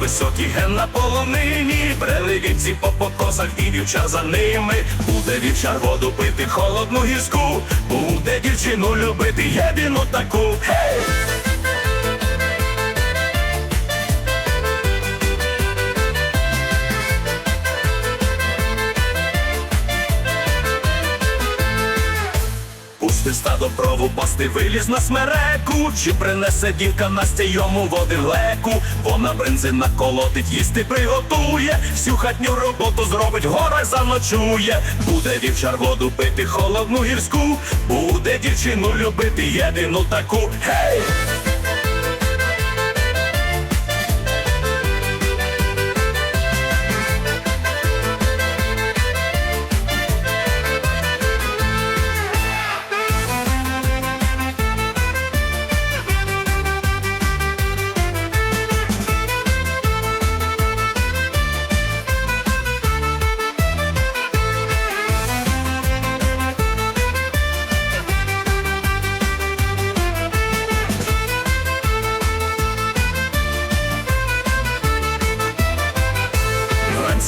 високий ген на полонині, брели вівці по покосах і вівчар за ними. Буде вівчар воду пити, холодну гірську, буде дівчину любити, єдину таку. Гей! Пусти стадо прову пасти виліз на смереку, чи принесе дівка Настя йому води глеку? леку, вона бензин наколотить, їсти приготує, всю хатню роботу зробить, в горах заночує, буде вівчар воду пити, холодну гірську, буде дівчину любити, єдину таку, гей!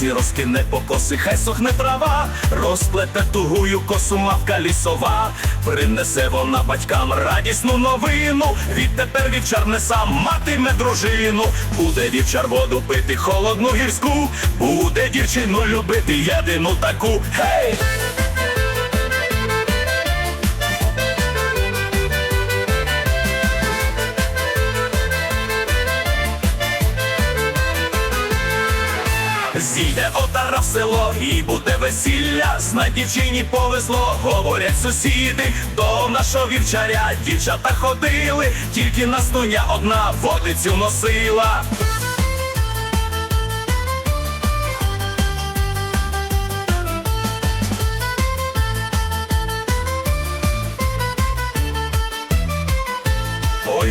Вранці розкине покоси, хай сохне трава, розплете тугую косу мавка лісова, принесе вона батькам радісну новину. Відтепер вівчар не сам матиме дружину. Буде вівчар воду пити, холодну гірську, буде дівчину любити, єдину таку. Гей! Зійде отара в село і буде весілля, знай дівчині повезло, говорять сусіди, до нашого вівчаря дівчата ходили, тільки настуня одна водицю носила.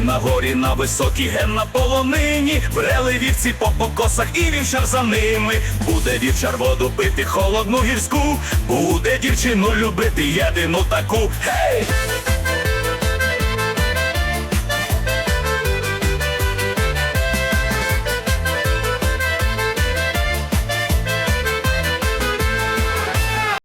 На горі на високій ген на полонині, брели вівці по покосах і вівчар за ними. Буде вівчар воду пити, холодну гірську, буде дівчину любити, єдину таку. Гей!